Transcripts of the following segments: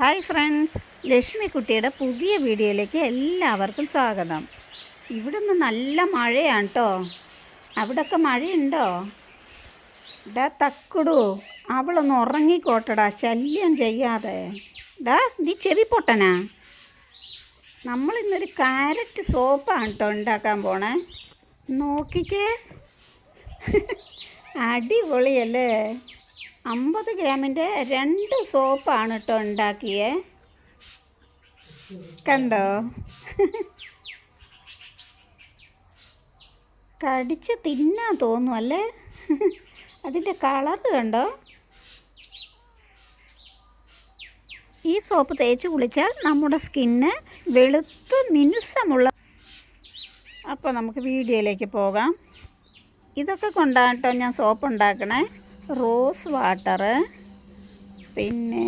Hi friends Lakshmi ലക്ഷ്മിക്കുട്ടിയുടെ പുതിയ വീഡിയോയിലേക്ക് എല്ലാവർക്കും സ്വാഗതം. ഇവിടെ നിന്ന് നല്ല മഴയാണ് കേട്ടോ അവിടൊക്കെ മഴയുണ്ടോ? ഡാ തക്കുടു അവളൊന്ന് ഉറങ്ങിക്കോട്ടടാ ശല്യം ചെയ്യാതെ. ഡാ നീ ചെവി പൊട്ടനാ? നമ്മളിന്നൊരു കാരറ്റ് സോപ്പാണ് കേട്ടോ ഉണ്ടാക്കാൻ പോണേ. നോക്കിക്കേ. അടിപൊളിയല്ലേ? അമ്പത് ഗ്രാമിന്റെ രണ്ട് സോപ്പാണ് കേട്ടോ ഉണ്ടാക്കിയേ. കണ്ടോ? കടിച്ച് തിന്നാൻ തോന്നും അല്ലേ? അതിന്റെ കളർ കണ്ടോ? ഈ സോപ്പ് തേച്ച് കുളിച്ചാൽ നമ്മുടെ സ്കിന്ന് വെളുത്ത് മിനുസമുള്ള അപ്പോൾ നമുക്ക് വീഡിയോയിലേക്ക് പോകാം. ഇതൊക്കെ കൊണ്ടാണ് കേട്ടോ ഞാൻ സോപ്പ് ഉണ്ടാക്കണേ. റോസ് വാട്ടർ പിന്നെ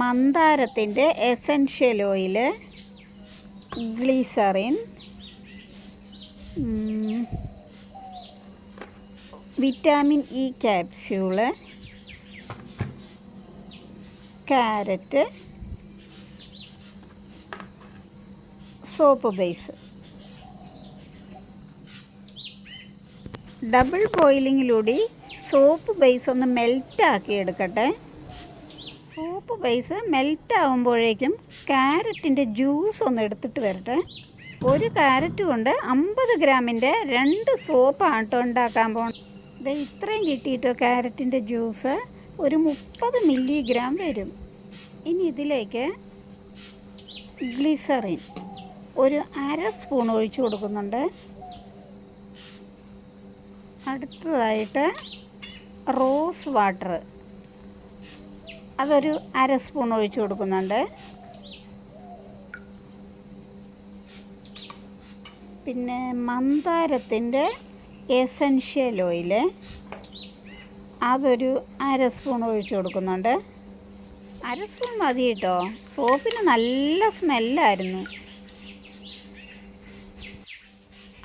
മന്ദാരത്തിന്റെ essential oil glycerine vitamin E capsule carrot soap base. Double ബോയിലിങ്ങിലൂടെ soap base ഒന്ന് മെൽറ്റാക്കി എടുക്കട്ടെ. സോപ്പ് ബേസ് മെൽറ്റ് ആകുമ്പോഴേക്കും ക്യാരറ്റിന്റെ ജ്യൂസ് ഒന്ന് എടുത്തിട്ട് വരട്ടെ. ഒരു ക്യാരറ്റ് കൊണ്ട് അമ്പത് ഗ്രാമിന്റെ രണ്ട് സോപ്പാണ് കേട്ടോ ഉണ്ടാക്കാൻ പോകണം ഇത് ഇത്രയും കിട്ടിയിട്ടോ ക്യാരറ്റിന്റെ ജ്യൂസ് ഒരു മുപ്പത് മില്ലിഗ്രാം വരും. ഇനി ഇതിലേക്ക് ഗ്ലിസറിൻ ഒരു അര സ്പൂൺ ഒഴിച്ചു കൊടുക്കുന്നുണ്ട്. അടുത്തതായിട്ട് റോസ് വാട്ടർ. അതൊരു അര സ്പൂൺ ഒഴിച്ചു കൊടുക്കുന്നുണ്ട്. പിന്നെ മന്ദാരത്തിന്റെ എസൻഷ്യൽ ഓയിൽ അതൊരു അര സ്പൂൺ ഒഴിച്ചു കൊടുക്കുന്നുണ്ട്. അര സ്പൂൺ മതി കേട്ടോ. സോപ്പിന് നല്ല സ്മെല്ലായിരുന്നു.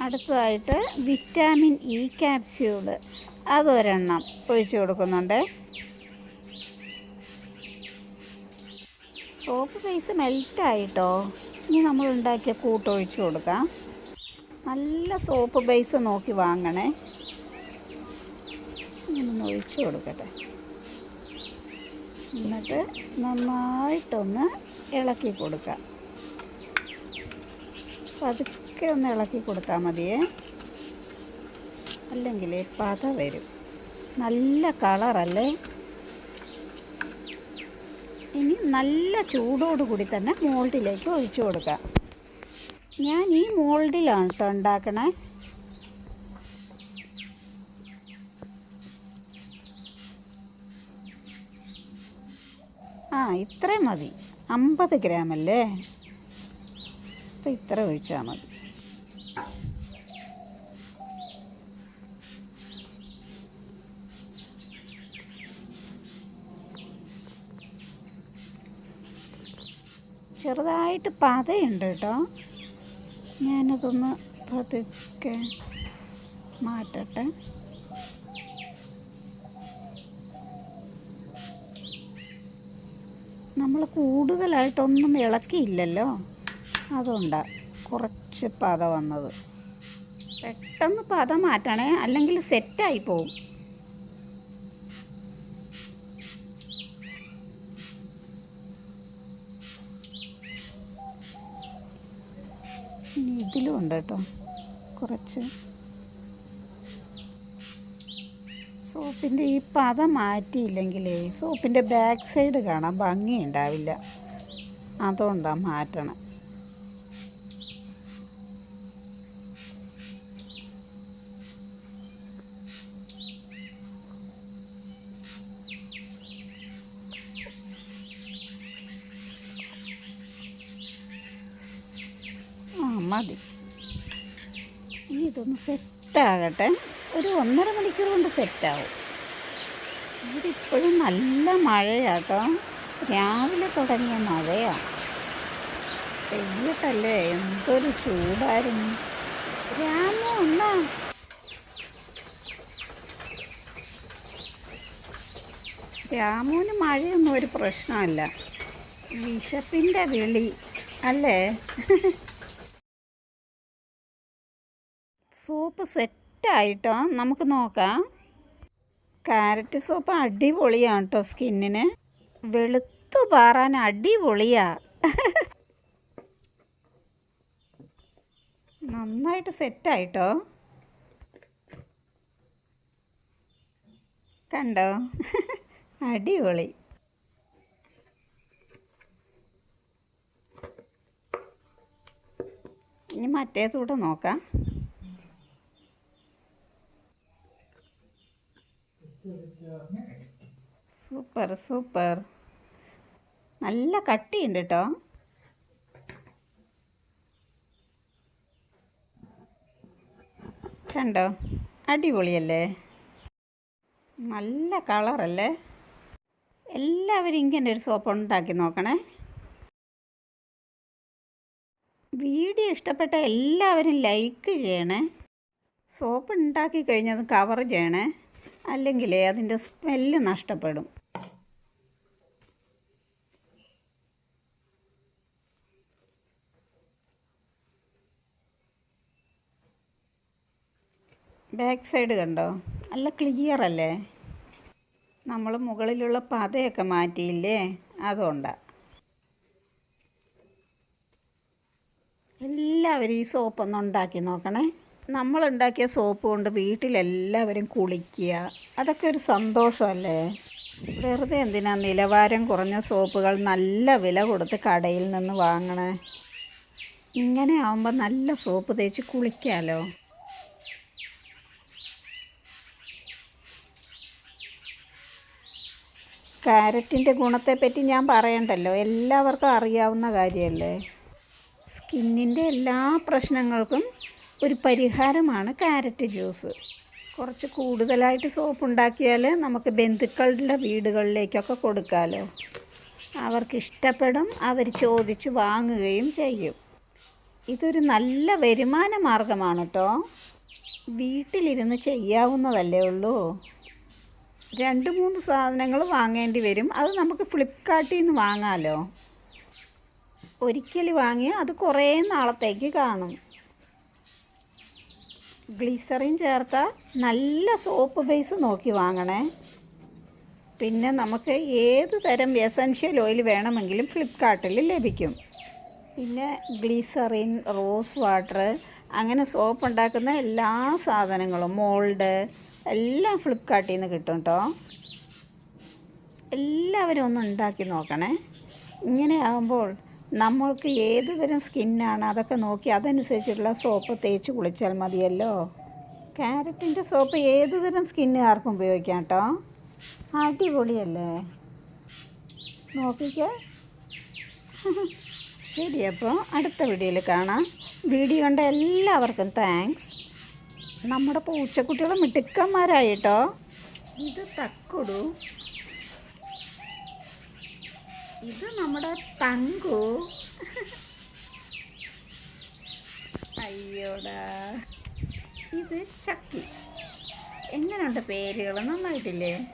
അടുത്തതായിട്ട് വിറ്റാമിൻ ഇ ക്യാപ്സ്യൂൾ. അതൊരെണ്ണം. ഒഴിച്ചു കൊടുക്കുന്നുണ്ട്. സോപ്പ് ബേസ് മെൽറ്റായിട്ടോ. ഇനി നമ്മൾ ഉണ്ടാക്കിയ കൂട്ട് ഒഴിച്ചു കൊടുക്കാം. നല്ല സോപ്പ് ബേസ് നോക്കി വാങ്ങണേ. ഇങ്ങനെ ഒഴിച്ച് കൊടുക്കട്ടെ. എന്നിട്ട് നന്നായിട്ടൊന്ന് ഇളക്കി കൊടുക്കാം. പതുക്കെ ഒന്ന് ഇളക്കി കൊടുത്താൽ മതിയേ. അല്ലെങ്കിൽ പത വരും. നല്ല കളറല്ലേ? ഇനി നല്ല ചൂടോടുകൂടി തന്നെ മോൾഡിലേക്ക് ഒഴിച്ചു കൊടുക്കാം. ഞാൻ ഈ മോൾഡിലാണ് കേട്ടോ ഉണ്ടാക്കണേ. ആ ഇത്രയും മതി. അമ്പത് ഗ്രാം അല്ലേ അപ്പം ഇത്ര ഒഴിച്ചാൽ മതി. ചെറുതായിട്ട് പതയുണ്ട് കേട്ടോ. ഞാനതൊന്ന് പതുക്കെ മാറ്റട്ടെ. നമ്മൾ കൂടുതലായിട്ടൊന്നും ഇളക്കിയില്ലല്ലോ. അതുകൊണ്ടാണ് കുറച്ച് പത വന്നത്. പെട്ടെന്ന് പത മാറ്റണേ അല്ലെങ്കിൽ സെറ്റായി പോവും ഇനി ഇതിലും ഉണ്ട് കേട്ടോ. കുറച്ച്. സോപ്പിന്റെ ഈ പത മാറ്റിയില്ലെങ്കിലേ സോപ്പിന്റെ ബാക്ക് സൈഡ് കാണാൻ ഭംഗി ഉണ്ടാവില്ല. അതുകൊണ്ടാണ് മാറ്റണം. മതി. ഇതൊന്ന് സെറ്റാകട്ടെ. ഒരു ഒന്നര മണിക്കൂർ കൊണ്ട് സെറ്റാവും. ഇവിടെ ഇപ്പോഴും നല്ല മഴയാട്ടോ. രാവിലെ തുടങ്ങിയ മഴയാണ് പെയ്യട്ടല്ലേ? എന്തൊരു ചൂടായിരുന്നു. രാമു ഒന്നാ രാമുവിന് മഴയൊന്നും ഒരു പ്രശ്നമല്ല. വിശപ്പിന്റെ വിളി അല്ലേ? സെറ്റായിട്ടോ? നമുക്ക് നോക്കാം. കാരറ്റ് സോപ്പ് അടിപൊളിയാണ് കേട്ടോ സ്കിന്നിന്. വെളുത്തു പാറാൻ അടിപൊളിയാണ് നന്നായിട്ട് സെറ്റായിട്ടോ? കണ്ടോ? അടിപൊളി. ഇനി മറ്റേതൂടെ നോക്കാം. Super super. നല്ല കട്ടിയുണ്ട് കേട്ടോ കണ്ടോ? അടിപൊളിയല്ലേ? നല്ല കളറല്ലേ? എല്ലാവരും ഇങ്ങനെ ഒരു സോപ്പ് ഉണ്ടാക്കി നോക്കണേ. വീഡിയോ ഇഷ്ടപ്പെട്ട എല്ലാവരും ലൈക്ക് ചെയ്യണേ. സോപ്പ് ഉണ്ടാക്കി കഴിഞ്ഞത് കവർ ചെയ്യണേ. അല്ലെങ്കിൽ അതിന്റെ സ്മെല്ല് നഷ്ടപ്പെടും. ബാക്ക് സൈഡ് കണ്ടോ? നല്ല ക്ലിയർ അല്ലേ? നമ്മൾ മുകളിലുള്ള പതയൊക്കെ മാറ്റിയില്ലേ? അതുകൊണ്ടാണ് എല്ലാവരും ഈ സോപ്പൊന്ന് ഉണ്ടാക്കി നോക്കണേ. നമ്മളുണ്ടാക്കിയ സോപ്പ് കൊണ്ട് വീട്ടിലെല്ലാവരും കുളിക്കുക. അതൊക്കെ ഒരു സന്തോഷമല്ലേ? വെറുതെ എന്തിനാ നിലവാരം കുറഞ്ഞ സോപ്പുകൾ നല്ല വില കൊടുത്ത് കടയിൽ നിന്ന് വാങ്ങണേ? ഇങ്ങനെ ആവുമ്പോൾ നല്ല സോപ്പ് തേച്ച് കുളിക്കാമല്ലോ കാരറ്റിന്റെ ഗുണത്തെപ്പറ്റി ഞാൻ പറയണ്ടല്ലോ. എല്ലാവർക്കും അറിയാവുന്ന കാര്യമല്ലേ സ്കിന്നിന്റെ എല്ലാ പ്രശ്നങ്ങൾക്കും ഒരു പരിഹാരമാണ് കാരറ്റ് ജ്യൂസ്. കുറച്ച് കൂടുതലായിട്ട് സോപ്പ് ഉണ്ടാക്കിയാൽ നമുക്ക് ബന്ധുക്കളുടെ വീടുകളിലേക്കൊക്കെ കൊടുക്കാമല്ലോ അവർക്ക് ഇഷ്ടപ്പെടും അവർ ചോദിച്ച് വാങ്ങുകയും ചെയ്യും. ഇതൊരു നല്ല വരുമാന മാർഗമാണ് കേട്ടോ വീട്ടിലിരുന്ന് ചെയ്യാവുന്നതല്ലേ ഉള്ളൂ. രണ്ട് മൂന്ന് സാധനങ്ങൾ വാങ്ങേണ്ടി വരും. അത് നമുക്ക് ഫ്ലിപ്കാർട്ടിൽ നിന്ന് വാങ്ങാമല്ലോ ഒരിക്കൽ വാങ്ങിയാൽ അത് കുറേ നാളത്തേക്ക് കാണും. ഗ്ലിസറിൻ ചേർത്ത നല്ല സോപ്പ് ബേസ് നോക്കി വാങ്ങണേ. പിന്നെ നമുക്ക് ഏത് തരം എസൻഷ്യൽ ഓയിൽ വേണമെങ്കിലും ഫ്ലിപ്പ്കാർട്ടിൽ ലഭിക്കും. പിന്നെ ഗ്ലിസറിൻ റോസ് വാട്ടർ അങ്ങനെ സോപ്പ് ഉണ്ടാക്കുന്ന എല്ലാ സാധനങ്ങളും മോൾഡ് എല്ലാം ഫ്ലിപ്പ്കാർട്ടിൽ നിന്ന് കിട്ടും കേട്ടോ എല്ലാവരും ഒന്ന് ഉണ്ടാക്കി നോക്കണേ. ഇങ്ങനെ ആകുമ്പോൾ നമ്മൾക്ക് ഏത് തരം സ്കിന്നാണ് അതൊക്കെ നോക്കി അതനുസരിച്ചുള്ള സോപ്പ് തേച്ച് കുളിച്ചാൽ മതിയല്ലോ. ക്യാരറ്റിന്റെ സോപ്പ് ഏത് തരം സ്കിന്നുകാർക്കും ഉപയോഗിക്കാം കേട്ടോ? അടിപൊളിയല്ലേ? നോക്കിക്കേ. ശരി അപ്പോൾ അടുത്ത വീഡിയോയിൽ കാണാം. വീഡിയോ കണ്ട എല്ലാവർക്കും താങ്ക്സ് നമ്മുടെ പൂച്ചക്കുട്ടികൾ മിടുക്കന്മാരായിട്ടോ ഇത് തക്കുടു. ഇത് നമ്മുടെ തങ്കു. അയ്യോടാ. ഇത് ചക്കി. എങ്ങനെയുണ്ട് പേരുകൾ? നന്നായിട്ടില്ലേ?